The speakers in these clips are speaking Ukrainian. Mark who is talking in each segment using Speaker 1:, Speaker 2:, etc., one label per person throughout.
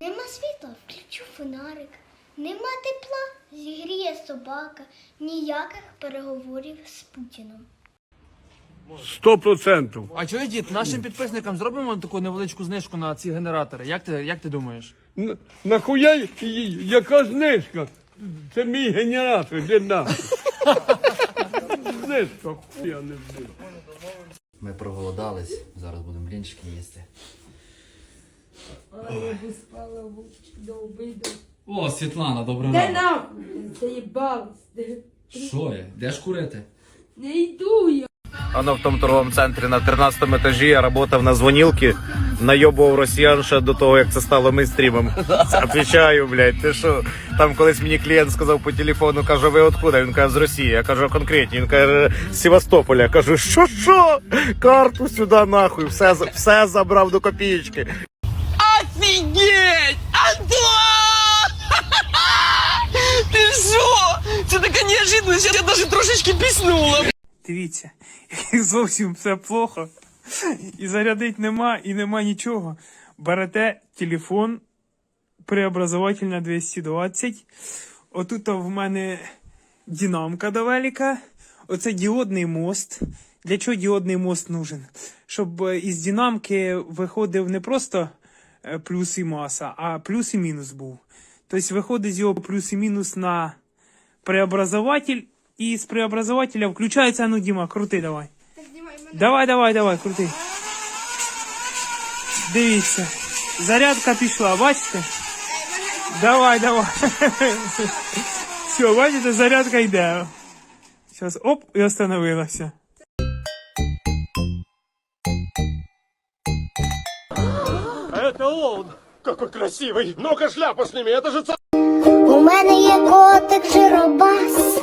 Speaker 1: Нема світла, включу фонарик. Нема тепла, зігріє собака. Ніяких переговорів з Путіном.
Speaker 2: Сто процентів.
Speaker 3: А чого дід, нашим підписникам зробимо таку невеличку знижку на ці генератори? Як ти, як ти думаєш?
Speaker 2: Н- Нахуя й- й- яка знижка? Це мій генератор, де нахуй. Знижка, хуя не знаю.
Speaker 4: Ми проголодались, зараз будемо блінчики їсти. О, Світлана, доброго
Speaker 5: Де
Speaker 4: ранку.
Speaker 5: нахуй? Заїбалась.
Speaker 4: Що є? Де ж курити?
Speaker 5: Не йду я.
Speaker 6: Оно в тому торговому центрі на 13 етажі я працював на дзвонілки, найобував росіян ще до того, як це стало мейнстрімом. Отвічаю, блядь, ти що? Там колись мені клієнт сказав по телефону, каже, ви откуда? Він каже, з Росії. Я кажу, конкретні. Він каже, з Севастополя. Я кажу, що що? Карту сюди нахуй, все, за- все забрав до копієчки.
Speaker 7: Офігеть! Антон! Ти що? Це така неожиданность, я навіть трошечки піснула.
Speaker 8: Дивіться, як зовсім все плохо. І зарядить нема, і нема нічого. Берете телефон, преобразовательна 220. Отут в мене динамка до. Оце діодний мост. Для чого діодний мост нужен? Щоб е, із динамки виходив не просто е, плюс і маса, а плюс і мінус був. Тобто виходить з його плюс і мінус на преобразователь, і з преобразователя включається, ну, Діма, крути давай. Давай, давай, давай, крути. Дивіться. Зарядка пішла, бачите? Давай, давай. Все, бачите, зарядка йде. Зараз оп, і остановилася.
Speaker 1: У мене є котик жиробас,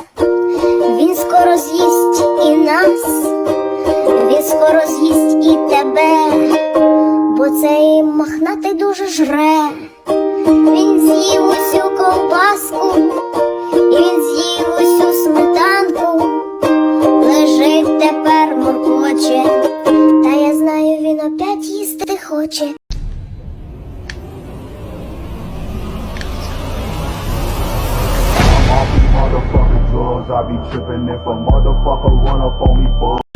Speaker 1: він скоро з'їсть і нас, він Скоро з'їсть і тебе, бо цей мохнатий дуже жре. Він з'їв усю ковбаску, і він з'їв усю сметанку, лежить тепер моркоче, та я знаю, він опять їсти хоче.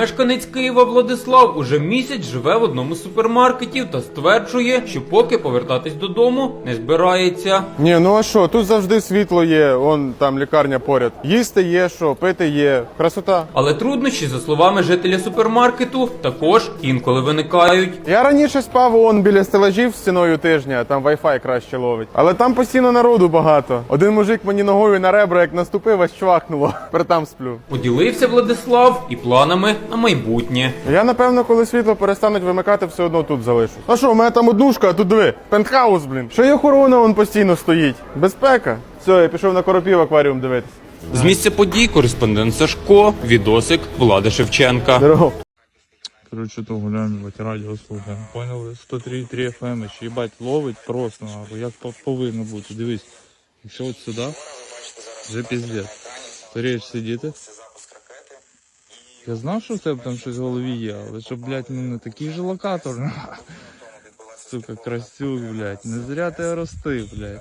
Speaker 9: Мешканець Києва Владислав уже місяць живе в одному з супермаркетів та стверджує, що поки повертатись додому не збирається.
Speaker 10: Ні, ну а що, тут завжди світло є, он там лікарня поряд. Їсти є, що, пити є. Красота.
Speaker 9: Але труднощі, за словами жителя супермаркету, також інколи виникають.
Speaker 10: Я раніше спав он біля стелажів стіною тижня, там Wi-Fi краще ловить. Але там постійно народу багато. Один мужик мені ногою на ребра, як наступив, аж чвахнуло. Тепер там сплю.
Speaker 9: Поділився Владислав і планами на майбутнє.
Speaker 10: Я напевно, коли світло перестануть вимикати, все одно тут залишу. А що, у мене там однушка, а тут диви, пентхаус, блін. Що є охорона, он постійно стоїть. Безпека. Все, я пішов на коропів акваріум дивитися.
Speaker 9: З місця подій кореспондент Сашко, відосик Влада Шевченка.
Speaker 10: Здорово.
Speaker 2: Короче, то гуляємо, ебать, радіо слухаємо. Поняли? 103,3 FM, ще, ебать, ловить просто, нахуй, як по- повинно бути. Дивись, якщо от сюди, вже піздець. Старієш сидіти. Я знав, що в тебе там щось в голові є, але що, блядь, ну не такий же локатор. Сука, красюк, блядь, не зря ти рости, блядь.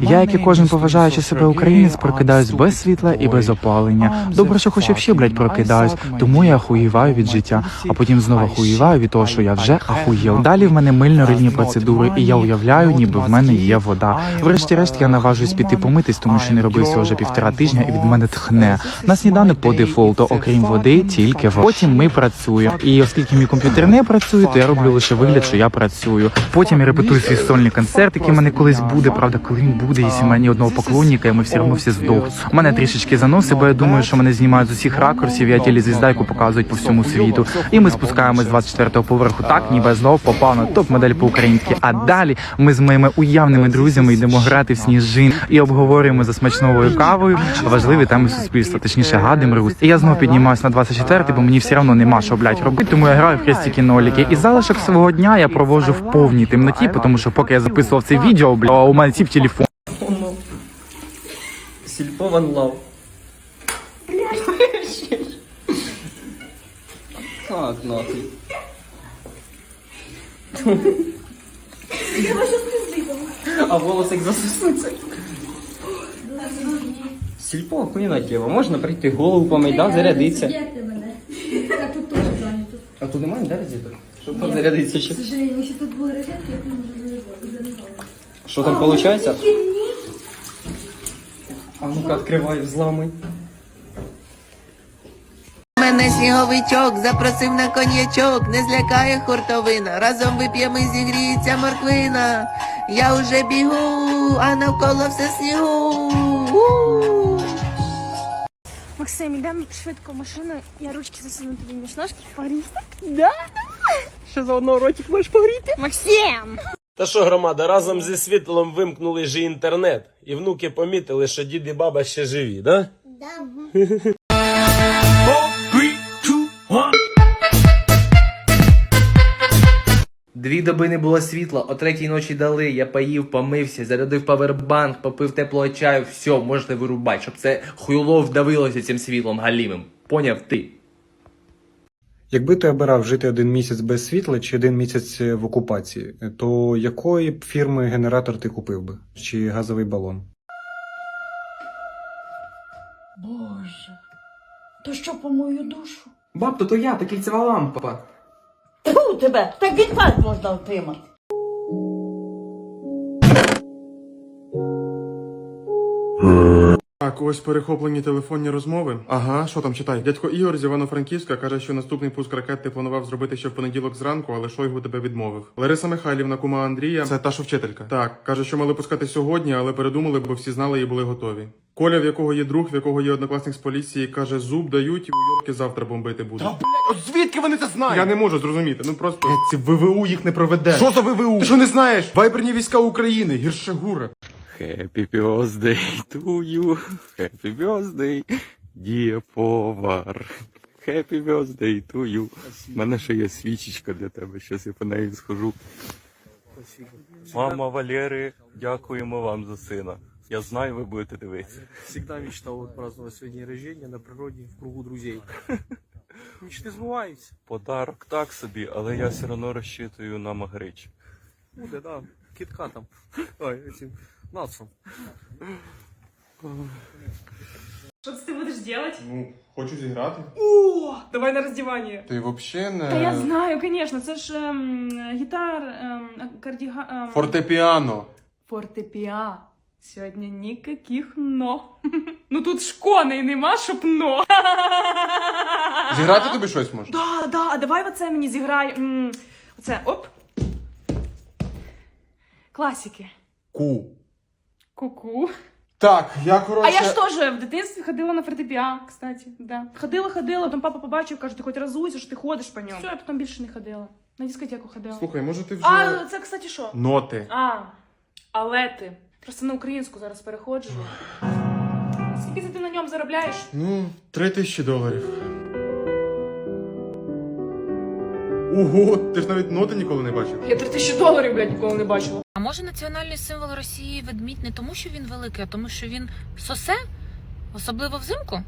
Speaker 8: Я, як і кожен поважаючи себе українець, прокидаюсь без світла і без опалення. Добре, що хоч ще, блядь, прокидаюсь, тому я ахуєваю від життя, а потім знову ахуєваю від того, що я вже ахуєв. Далі в мене мильно-рильні процедури, і я уявляю, ніби в мене є вода. Врешті-решт я наважуюсь піти помитись, тому що не робив цього вже півтора тижня, і від мене тхне. На сніданок по дефолту, окрім води, тільки вода. Потім ми працюємо. І оскільки мій комп'ютер не працює, то я роблю лише вигляд, що я працюю. Потім я репетую свій сольний концерт, який мене колись буде. Правда, коли він буде, якщо в мене ні одного поклонника, і ми все одно всі здохнуть. Мене трішечки заноси, бо я думаю, що мене знімають з усіх ракурсів. Я телезвізда, яку показують по всьому світу. І ми спускаємось з 24-го поверху, так ніби я знов попав на топ-модель по-українськи. А далі ми з моїми уявними друзями йдемо грати в сніжин і обговорюємо за смачновою кавою важливі теми суспільства, точніше гадим рус. І я знов піднімаюсь на 24-й, бо мені все одно нема що блядь, робити. Тому я граю в хрестики ноліки. І залишок свого дня я проводжу в повній темноті, тому що поки я записував це відео, блядь, у мене сів телефон.
Speaker 7: Сільпо Ван Лав. Так, нахуй. А волоси як засуснуться. Сільпо охуєнна тема. Можна прийти голову помить, да, зарядитися.
Speaker 5: Мене. А тут теж зайнято.
Speaker 7: А тут немає, да, розеток? Щоб там зарядитися ще.
Speaker 5: К сожалению, якщо тут були розетки, я б не можу зарядити.
Speaker 7: Що там виходить? А ну-ка, відкривай, взламуй.
Speaker 11: Мене сніговичок запросив на коньячок, не злякає хуртовина. Разом вип'ємо і зігріється морквина. Я уже бігу, а навколо все снігу.
Speaker 1: Максим, йдемо швидко в машину, я ручки засуну тобі між ножки. Погріти? Да? Що за одного ротик можеш погріти? Максим!
Speaker 12: Та що, громада, разом зі світлом вимкнули ж і інтернет, і внуки помітили, що дід і баба ще живі, да?
Speaker 1: Да.
Speaker 13: Дві доби не було світла, о третій ночі дали. Я поїв, помився, зарядив павербанк, попив теплого чаю. Все, можете вирубати, щоб це хуйло вдавилося цим світлом галімим. Поняв ти?
Speaker 12: Якби ти обирав жити один місяць без світла чи один місяць в окупації, то якої б фірми генератор ти купив би? Чи газовий балон?
Speaker 5: Боже. То що по мою душу?
Speaker 7: Баб, то я, та кільцева лампа.
Speaker 5: Тьфу тебе, так інфаркт можна отримати.
Speaker 10: Так, ось перехоплені телефонні розмови. Ага, що там читай? Дядько Ігор з Івано-Франківська каже, що наступний пуск ракет ти планував зробити ще в понеділок зранку, але Шойгу тебе відмовив. Лариса Михайлівна, кума Андрія, це та що вчителька. Так, каже, що мали пускати сьогодні, але передумали, бо всі знали і були готові. Коля, в якого є друг, в якого є однокласник з поліції, каже, зуб дають і уйобки завтра бомбити будуть. Та, блядь, звідки вони це знають? Я не можу зрозуміти. Ну просто ці ВВУ їх не проведе. Що за ВВУ? Ти що не знаєш? Вайберні війська України, гірше гура.
Speaker 12: Happy birthday to you, happy birthday, dear повар. Happy birthday to you. У мене ще є свічечка для тебе, щас я по неї схожу. Мама Валери, дякуємо вам за сина. Я знаю, ви будете дивитися.
Speaker 7: Всегда мечтал праздновать свой день рождения на природе в кругу друзей. Мечты сбываются.
Speaker 12: Подарок так собі, але я все одно розчитую на Магрич.
Speaker 7: Буде, да, киткатом. Ой, этим нацом.
Speaker 5: Що ти будеш робити?
Speaker 10: Ну, хочу зіграти.
Speaker 5: О, давай на роздівання.
Speaker 10: Ти взагалі не.
Speaker 5: Та я знаю, звісно, це ж ем, гітар, ем, кардіга... Ем,
Speaker 10: Фортепіано.
Speaker 5: Фортепіа. Сьогодні ніяких но. ну тут ж коней нема, щоб но.
Speaker 10: Зіграти тобі щось може?
Speaker 5: Да, да, а давай оце мені зіграй. м, Оце, оп. Класики.
Speaker 10: Ку.
Speaker 5: Ку-ку.
Speaker 10: Так, я коротше.
Speaker 5: А я ж теж в дитинстві ходила на фортепіано, кстати. Да. Ходила, ходила, потім папа побачив, каже, ти хоч разуйся, що ти ходиш по ньому. Все, я потім більше не ходила. На дискотеку ходила.
Speaker 10: Слухай, може ти вже.
Speaker 5: А, це, кстати, що?
Speaker 10: Ноти.
Speaker 5: А, але ти. Просто на українську зараз переходжу. Скільки це ти на ньому заробляєш?
Speaker 10: Ну, три тисячі доларів. Ого, ти ж навіть ноти ніколи не бачив.
Speaker 5: Я три тисячі доларів, блядь, ніколи не бачила.
Speaker 11: А може національний символ Росії ведмідь не тому, що він великий, а тому, що він сосе? Особливо взимку?